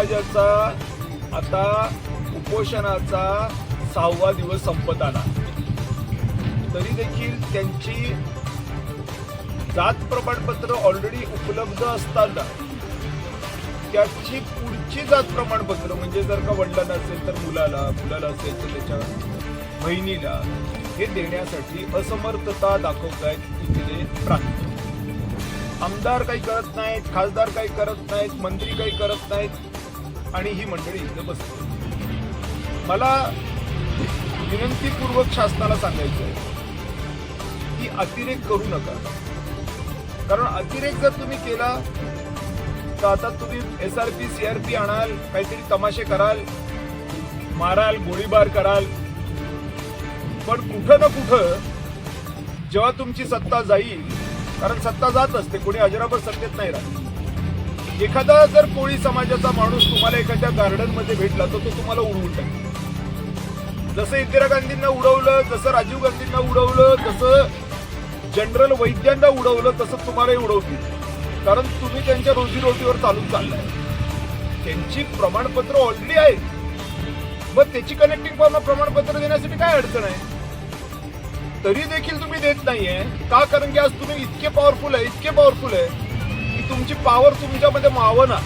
समाजाचा आता उपोषणाचा सहावा दिवस संपत आला. तरी देखील त्यांची जात प्रमाणपत्र ऑलरेडी उपलब्ध असताना त्याची पुढची जात प्रमाणपत्र म्हणजे जर का वडिलांना असेल तर मुलाला मुलाला असेल तर त्याच्या बहिणीला हे देण्यासाठी असमर्थता दाखवतायत इथले प्रांत. आमदार काही करत नाहीत खासदार काही करत नाहीत मंत्री काही करत नाहीत. आणि ही मंडळी इथं बसते मला विनंतीपूर्वक शासनाला सांगायचं आहे की अतिरेक करू नका. कारण अतिरेक जर तुम्ही केला तर आता तुम्ही S R P C R P आणाल काहीतरी तमाशे कराल माराल गोळीबार कराल. पण कुठं ना कुठं जेव्हा तुमची सत्ता जाईल कारण सत्ता जात असते कोणी अजराबर सत्तेत नाही राहत. एखादा जर कोळी समाजाचा माणूस तुम्हाला एखाद्या गार्डनमध्ये भेटला तर तो तुम्हाला उडवून टाकेल. जसं इंदिरा गांधींना उडवलं जसं राजीव गांधींना उडवलं जसं जनरल वैद्यांना उडवलं तसं तुम्हालाही उडवतील. कारण तुम्ही त्यांच्या रोजीरोटीवर चालून चाललाय. त्यांची प्रमाणपत्र ऑलरेडी आहेत मग त्याची कनेक्टिंग प्रमाणपत्र देण्यासाठी काय अडचण आहे? तरी देखील तुम्ही देत नाहीये. का? कारण की आज तुम्ही इतके पॉवरफुल आहे इतके पॉवरफुल आहे. तुमची पॉवर तुमच्यामध्ये मावना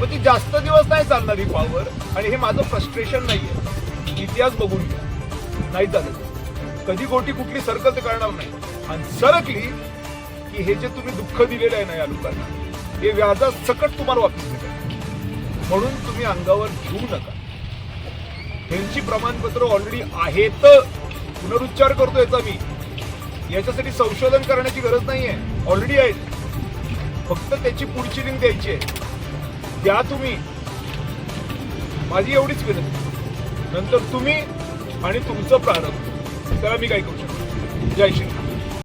मग ती जास्त दिवस नाही चालणार ही पॉवर आणि हे माझं फ्रस्ट्रेशन नाहीये. इतिहास बघून घ्या. नाही चालत. कधी गोटी कुठली सरकत करणार नाही. आणि सरकली की हे जे तुम्ही दुःख दिलेलं आहे ना या लोकांना हे व्याजात सकट तुम्हाला वापस मिळेल. म्हणून तुम्ही अंगावर घेऊ नका. त्यांची प्रमाणपत्र ऑलरेडी आहेत. पुनरुच्चार करतो याचा मी. याच्यासाठी संशोधन करण्याची गरज नाहीये. ऑलरेडी आहेत. फक्त त्याची पुढची लिंक द्यायची आहे. द्या तुम्ही. माझी एवढीच विनंती. नंतर तुम्ही आणि तुमचं प्रारंभ. त्याला मी काय करू शकतो? जय श्री